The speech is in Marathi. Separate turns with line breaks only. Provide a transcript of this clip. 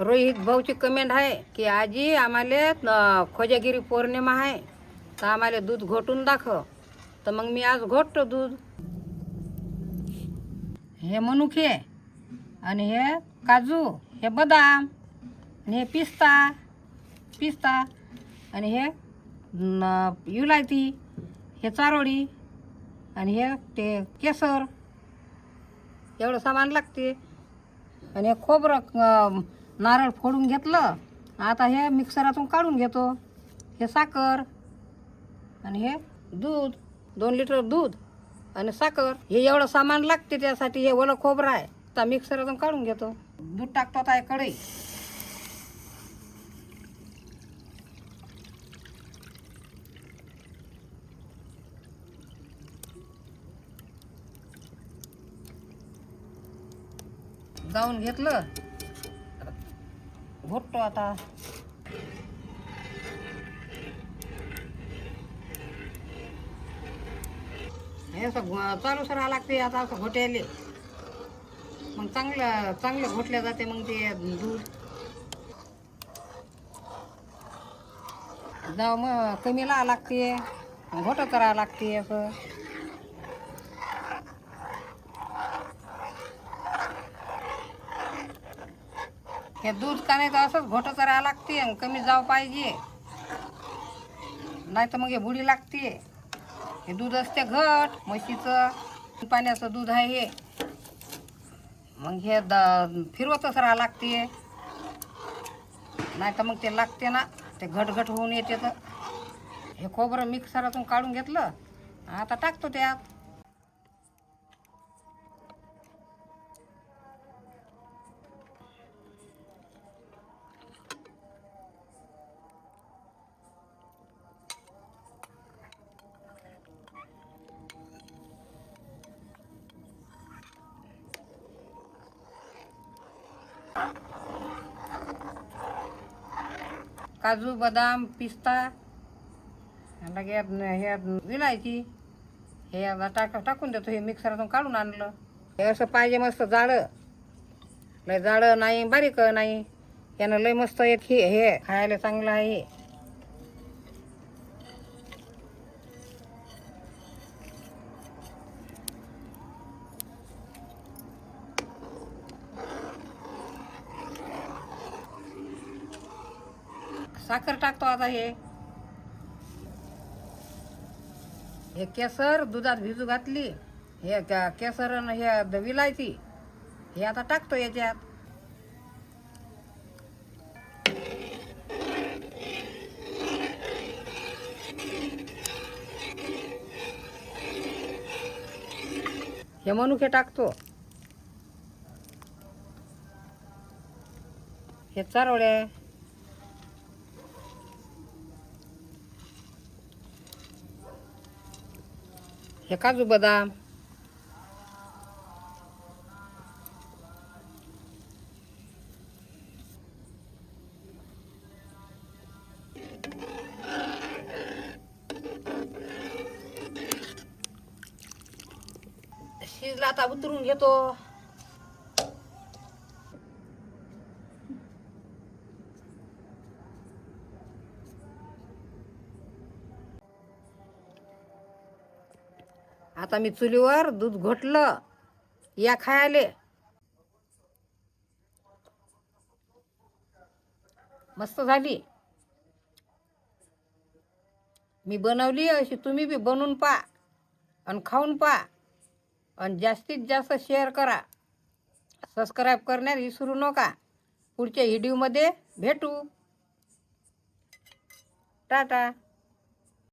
रोहित भाऊची कमेंट आहे की आजी आम्हाला खोजागिरी पौर्णिमा आहे तर आम्हाला दूध घोटून दाखव. तर मग मी आज घोटतो दूध. हे मनुखे आणि हे काजू हे बदाम आणि हे पिस्ता पिस्ता आणि हे युलायती हे चारोळी आणि हे ते केसर. एवढं सामान लागते. आणि हे खोबरं नारळ फोडून घेतलं. आता हे मिक्सरातून काढून घेतो. हे साखर आणि हे दूध दोन लिटर दूध आणि साखर. हे एवढं सामान लागते त्यासाठी हे ओलं खोबरं आहे. तर मिक्सरातून काढून घेतो. दूध टाकतो आता हे कढई जाऊन घेतलं. घोटतो आता. हे असं चालू सरा लागते आता असं घोट्याले. मग चांगलं चांगलं घोटल्या जाते मग ते दूध. जाऊ मग कमी लावा लागते घोटं करावं लागते असं. हे दूध का नाही तर असंच घोटं करावं लागते आणि कमी जाव पाहिजे. नाही तर मग हे बुडी लागते. हे दूध असते घट म्हशीचं पाण्याचं दूध आहे हे. मग हे द फिरवतच राहावं लागते. नाही तर मग ते लागते ना ते घट घट होऊन येते तर. हे खोबरं मिक्सरातून काढून घेतलं आता टाकतो त्यात. काजू बदाम पिस्ता लगे हे विलायची हे आता टाक टाकून देतो हे मिक्सरातून काढून आणलं. हे असं पाहिजे मस्त जाडं. लय जाडं नाही बारीक नाही. यानं लय मस्त येत हे हे खायला चांगलं आहे. साखर टाकतो आता हे. हे केसर दुधात भिजू घातली. हे केसर हे द- विलायची हे आता टाकतो याच्यात. हे मनुके टाकतो. हे चारोळ्या हे काजू बदाम. शिजला आता उतरून घेतो. आता मी चुलीवर दूध घोटलं. या खायले. मस्त झाली. मी बनवली अशी तुम्ही बी बनवून पा आणि खाऊन पा आणि जास्तीत जास्त शेअर करा. सबस्क्राईब करण्यात विसरू नका. पुढच्या व्हिडिओमध्ये भेटू. टाटा.